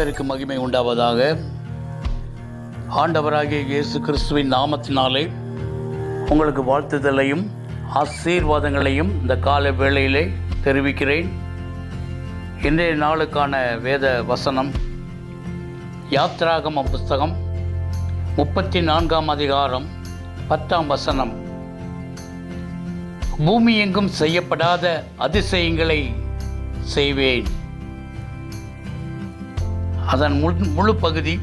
கர்த்தருக்கு மகிமை உண்டாவதாக. ஆண்டவராகிய இயேசு கிறிஸ்துவின் நாமத்தினாலே உங்களுக்கு வாழ்த்துதலையும் ஆசீர்வாதங்களையும் இந்த கால வேளையிலே தெரிவிக்கிறேன். இன்றைய நாளுக்கான வேத வசனம் யாத்ராகம புஸ்தகம் முப்பத்தி நான்காம் அதிகாரம் பத்தாம் வசனம். பூமி எங்கும் செய்யப்படாத அதிசயங்களை செய்வேன். அதன் முழு முழு பகுதி.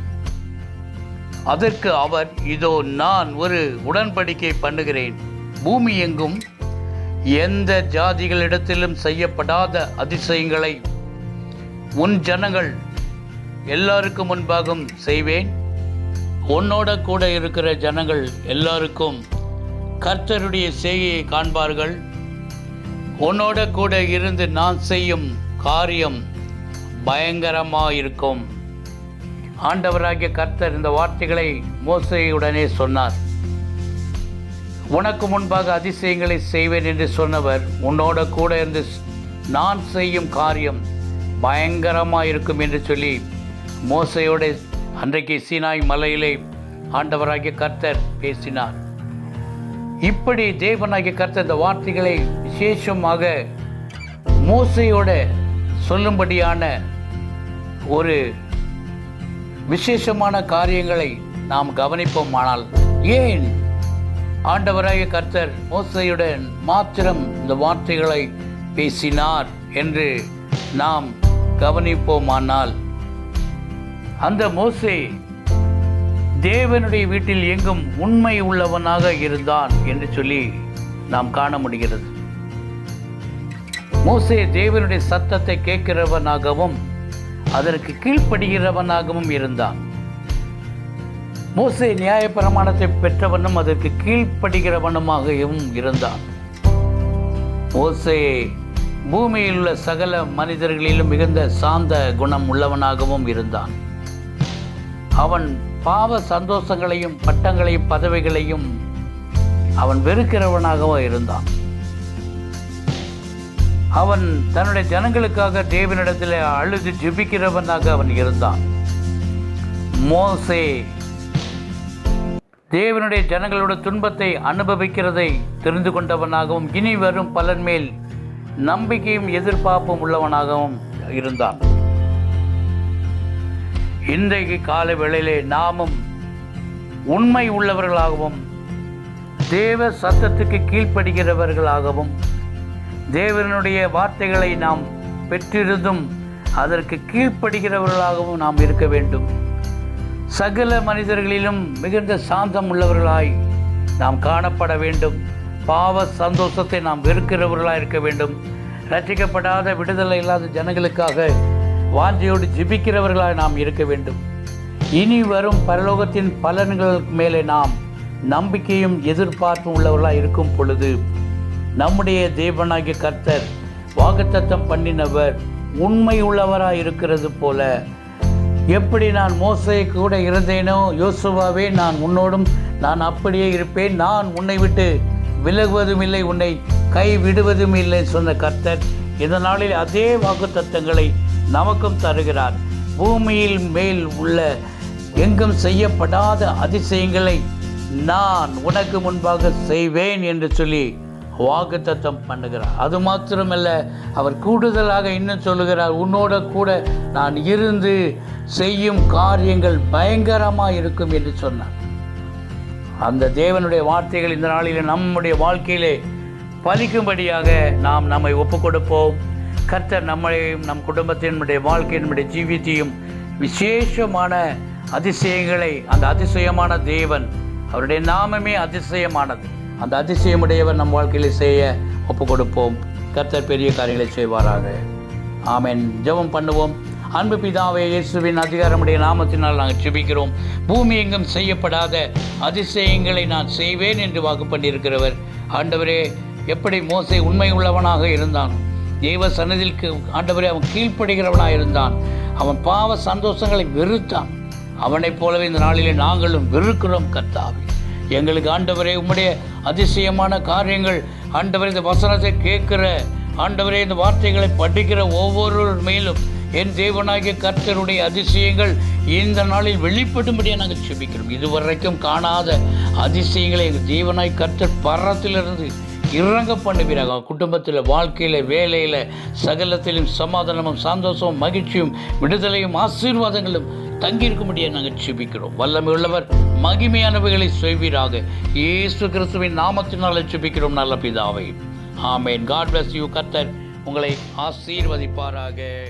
அதற்கு அவர் இதோ நான் ஒரு உடன்படிக்கை பண்ணுகிறேன். பூமி எங்கும் எந்த ஜாதிகளிடத்திலும் செய்யப்படாத அதிசயங்களை உன் ஜனங்கள் எல்லாருக்கும் முன்பாகவும் செய்வேன். உன்னோட கூட இருக்கிற ஜனங்கள் எல்லாருக்கும் கர்த்தருடைய செய்கையை காண்பார்கள். உன்னோட கூட இருந்து நான் செய்யும் காரியம் பயங்கரமாக இருக்கும் ஆண்டவராகிய கர்த்தர் இந்த வார்த்தைகளை மோசையுடனே சொன்னார். உனக்கு முன்பாக அதிசயங்களை செய்வேன் என்று சொன்னவர் உன்னோட கூட இருந்து நான் செய்யும் காரியம் பயங்கரமாக இருக்கும் என்று சொல்லி மோசையோட அன்றைக்கு சீனாய் மலையிலே ஆண்டவராகிய கர்த்தர் பேசினார். இப்படி தேவனாகிய கர்த்தர் இந்த வார்த்தைகளை விசேஷமாக மோசையோட சொல்லும்படியான ஒரு விசேஷமான காரியங்களை நாம் கவனிப்போமானால் ஏன் ஆண்டவராய கர்த்தர் மோசையுடன் மாத்திரம் இந்த வார்த்தைகளை பேசினார் என்று நாம் கவனிப்போமானால் அந்த மோசே தேவனுடைய வீட்டில் எங்கும் உண்மை உள்ளவனாக இருந்தான் என்று சொல்லி நாம் காண முடிகிறது. மோசே தேவனுடைய சத்தத்தை கேட்கிறவனாகவும் அதற்கு கீழ்ப்படுகிறவனாகவும் இருந்தான். மோசே நியாயப்பிரமாணத்தை பெற்றவனும் அதற்கு கீழ்ப்படுகிறவனுமாகவும் இருந்தான். மோசே பூமியில் உள்ள சகல மனிதர்களிலும் மிகுந்த சாந்த குணம் உள்ளவனாகவும் இருந்தான். அவன் பாவ சந்தோஷங்களையும் பட்டங்களையும் பதவிகளையும் அவன் வெறுக்கிறவனாகவும் இருந்தான். அவன் தன்னுடைய ஜனங்களுக்காக தேவனிடத்தில் அழுது ஜெபிக்கிறவனாக அவன் இருந்தான். மோசே தேவனுடைய ஜனங்களோட துன்பத்தை அனுபவிக்கிறதை தெரிந்து கொண்டவனாகவும் இனி வரும் பலன் மேல் நம்பிக்கையும் எதிர்பார்ப்பும் உள்ளவனாகவும் இருந்தான். இன்றைக்கு கால வேளையிலே நாமும் உண்மை உள்ளவர்களாகவும் தேவ சத்தத்துக்கு கீழ்ப்படுகிறவர்களாகவும் தேவனுடைய வார்த்தைகளை நாம் பெற்றிருந்தும் அதற்கு கீழ்ப்படுகிறவர்களாகவும் நாம் இருக்க வேண்டும். சகல மனிதர்களிலும் மிகுந்த சாந்தம் உள்ளவர்களாய் நாம் காணப்பட வேண்டும். பாவ சந்தோஷத்தை நாம் வெறுக்கிறவர்களாக இருக்க வேண்டும். ரட்சிக்கப்படாத விடுதலை இல்லாத ஜனங்களுக்காக வாஞ்சையோடு ஜிபிக்கிறவர்களாக நாம் இருக்க வேண்டும். இனி வரும் பரலோகத்தின் பலன்களுக்கு மேலே நாம் நம்பிக்கையும் எதிர்பார்ப்பும் உள்ளவர்களாக இருக்கும் பொழுது நம்முடைய தேவனாகிய கர்த்தர் வாக்குத்தத்தம் பண்ணினவர் உண்மை உள்ளவராக இருக்கிறது போல. எப்படி நான் மோசை கூட இருந்தேனோ யோசுவாவே நான் உன்னோடும் நான் அப்படியே இருப்பேன். நான் உன்னை விட்டு விலகுவதும் இல்லை உன்னை கை விடுவதும் இல்லை சொன்ன கர்த்தர் இந்த நாளில் அதே வாக்குத்தத்தங்களை நமக்கும் தருகிறார். பூமியில் மேல் உள்ள எங்கும் செய்யப்படாத அதிசயங்களை நான் உனக்கு முன்பாக செய்வேன் என்று சொல்லி வாக்குத்தத்தம் பண்ணுகிறார். அது மாத்திரமல்ல அவர் கூடுதலாக இன்னும் சொல்லுகிறார் உன்னோட கூட நான் இருந்து செய்யும் காரியங்கள் பயங்கரமாக இருக்கும் என்று சொன்னார். அந்த தேவனுடைய வார்த்தைகள் இந்த நாளில் நம்முடைய வாழ்க்கையிலே பலிக்கும்படியாக நாம் நம்மை ஒப்பு கொடுப்போம் கர்த்தர் நம்மளையும் நம் குடும்பத்தினுடைய வாழ்க்கையினுடைய வாழ்க்கை நம்முடைய ஜீவியத்தையும் விசேஷமான அதிசயங்களை அந்த அதிசயமான தேவன் அவருடைய நாமமே அதிசயமானது. அந்த அதிசயமுடையவர் நம் வாழ்க்கையில் செய்ய ஒப்பு கொடுப்போம் கர்த்தர் பெரிய காரியங்களை செய்வாராக. ஆமேன். ஜெபம் பண்ணுவோம். அன்பு பிதாவே இயேசுவின் அதிகாரமுடைய நாமத்தினால் நாங்கள் ஜெபிக்கிறோம். பூமி எங்கும் செய்யப்படாத அதிசயங்களை நான் செய்வேன் என்று வாக்கு பண்ணியிருக்கிறவர். ஆண்டவரே எப்படி மோசை உண்மை உள்ளவனாக இருந்தான்? தெய்வ சன்னதிக்கு ஆண்டவரே அவன் கீழ்ப்படுகிறவனாக இருந்தான். அவன் பாவ சந்தோஷங்களை வெறுத்தான். அவனைப் போலவே இந்த நாளிலே நாங்களும் வெறுக்கிறோம் கர்த்தாவே. எங்களுக்கு ஆண்டவரே உம்முடைய அதிசயமான காரியங்கள் ஆண்டவர் இந்த வசனத்தை கேட்கிற ஆண்டவரே இந்த வார்த்தைகளை படிக்கிற ஒவ்வொருவர் மேலும் என் தேவனாகிய கர்த்தருடைய அதிசயங்கள் இந்த நாளில் வெளிப்படும்படியாக நாங்கள் செபிக்கிறோம் இதுவரைக்கும் காணாத அதிசயங்களை எங்கள் தேவனாய் கர்த்தர் பரத்திலிருந்து இறங்க பண்ணுவீராக. குடும்பத்தில் வாழ்க்கையில் வேலையில் சகலத்திலும் சமாதானமும் சந்தோஷமும் மகிழ்ச்சியும் விடுதலையும் ஆசீர்வாதங்களும் தங்கியிருக்கும்படியாக நாங்கள் செபிக்கிறோம் வல்லமை உள்ளவர் மகிமையானவைகளை செய்வீராக. இயேசு கிறிஸ்துவின் நாமத்தினால செபிக்கிறோம் நல்ல பிதாவை. ஆமேன். காட் பிளஸ் யூ கத்தர் உங்களை ஆசீர்வதிப்பாராக.